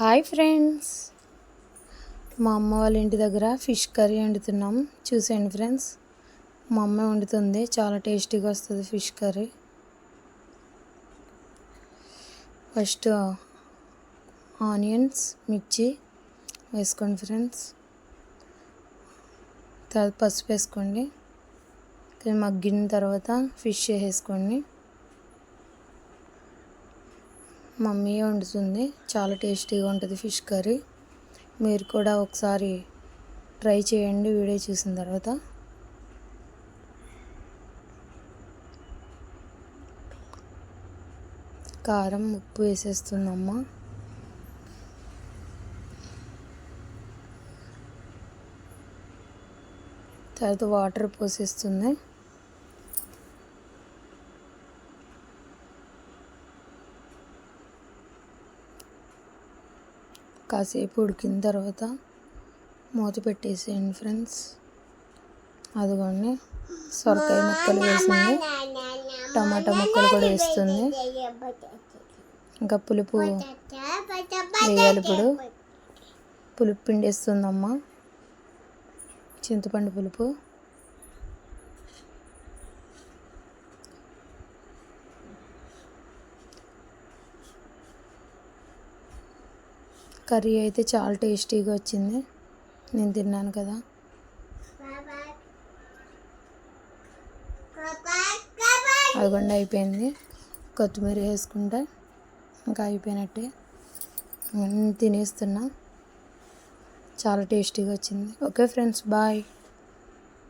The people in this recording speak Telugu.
Hi friends. మా అమ్మ వాళ్ళ ఇంటి దగ్గర ఫిష్ కర్రీ వండుతున్నాం. చూసేయండి ఫ్రెండ్స్. మా అమ్మ వండుతుంది. చాలా టేస్టీగా వస్తుంది ఫిష్ కర్రీ. ఫస్ట్ ఆనియన్స్ మిర్చి వేసుకోండి ఫ్రెండ్స్. తర్వాత పసుపు వేసుకోండి. మగ్గిన తర్వాత ఫిష్ వేసుకోండి. మమ్మీ వండుతుంది. చాలా టేస్టీగా ఉంటుంది ఫిష్ కర్రీ. మీరు కూడా ఒకసారి ట్రై చేయండి వీడియో చూసిన తర్వాత. కారం ఉప్పు వేసేస్తుందమ్మ తర్వాత వాటర్ పోసేస్తుంది. కాసేపు ఉడికిన తర్వాత మూత పెట్టేసేయండి ఫ్రెండ్స్. అదిగోండి సొరకాయ ముక్కలు వేసింది. టమాటా ముక్కలు కూడా వేస్తుంది. ఇంకా పులుపు వేయాలి ఇప్పుడు. పులుపు పిండి వేస్తుందమ్మ చింతపండు పులుపు. కర్రీ అయితే చాలా టేస్టీగా వచ్చింది. నేను తిన్నాను కదా. అదిగొండ అయిపోయింది. కొత్తిమీర వేసుకుంటే ఇంకా అయిపోయినట్టే. నేను తినేస్తున్నా. చాలా టేస్టీగా వచ్చింది. Okay friends bye.